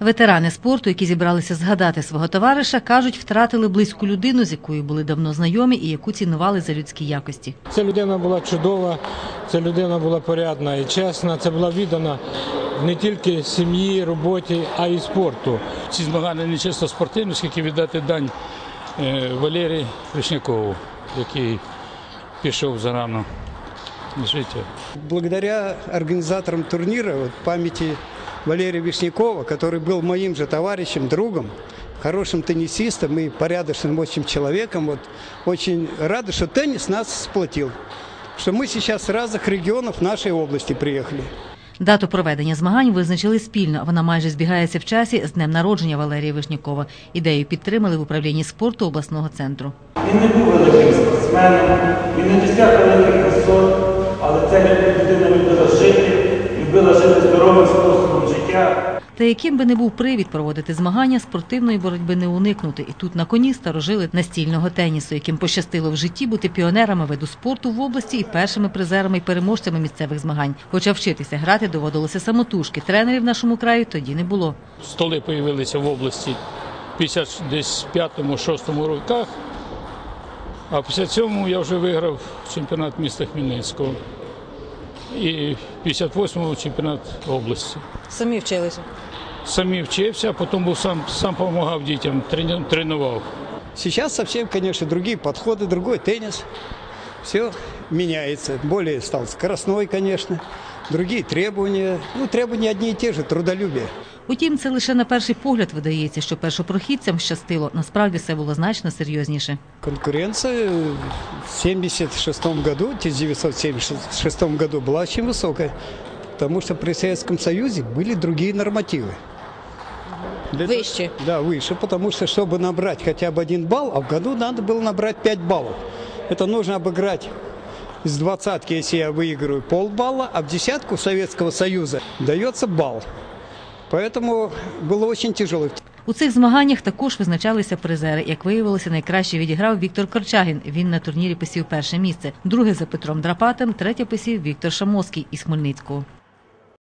Ветерани спорту, які зібралися згадати свого товариша, кажуть, втратили близьку людину, з якою були давно знайомі і яку цінували за людські якості. Ця людина була чудова, ця людина була порядна і чесна. Це була віддана не тільки сім'ї, роботі, а й спорту. Ці змагання не чисто спортивні, скільки віддати дань е, Валерію Вишнякову, який пішов зарано життя. Благодаря организаторам турнира, вот, памяти Валерия Вишнякова, который был моим же товарищем, другом, хорошим теннисистом и порядочным очень человеком, вот, очень рады, что теннис нас сплотил. Что мы сейчас с разных регионов нашей области приехали. Дату проведення змагань визначили спільно. Вона майже збігається в часі з днем народження Валерія Вишнякова. Ідею підтримали в управлінні спорту обласного центру. Він не був великим спортсменом, він не досяг великих висот, але ця Та яким би не був привід проводити змагання, спортивної боротьби не уникнути. І тут на коні старожили настільного тенісу, яким пощастило в житті бути піонерами виду спорту в області і першими призерами і переможцями місцевих змагань. Хоча вчитися грати доводилося самотужки. Тренерів в нашому краї тоді не було. Столи з'явилися в області в 55-6 роках, а після цьому я вже виграв чемпіонат міста Хмельницького і в 58-му чемпіонат області. Самі вчилися. Самі вчився, а потім був сам, сам допомагав дітям, тренував. Сейчас совсем, конечно, другие подходы, другой теннис. Все меняется. Более стал скоростной, конечно. Другие требования. Ну, требования одни и те же, трудолюбие. Утім, це лише на перший погляд видається, що першопрохідцям щастило. Насправді все було значно серйозніше. Конкуренция в 76 году, в 1976 году была очень высокая, потому что при Советском Союзе были другие нормативы. Для того- Выше. Да, выше, потому что, чтобы набрать хотя бы один балл, а в году надо было набрать 5 баллов. Это нужно обыграть из двадцатки, если я выиграю полбалла, а в десятку Советского Союза дается балл. Поэтому було очень тяжело. У цих змаганнях також визначалися призери. Як виявилося, найкраще відіграв Віктор Корчагін. Він на турнірі посів перше місце. Друге за Петром Драпатем, третє посів Віктор Шамоський із Хмельницького.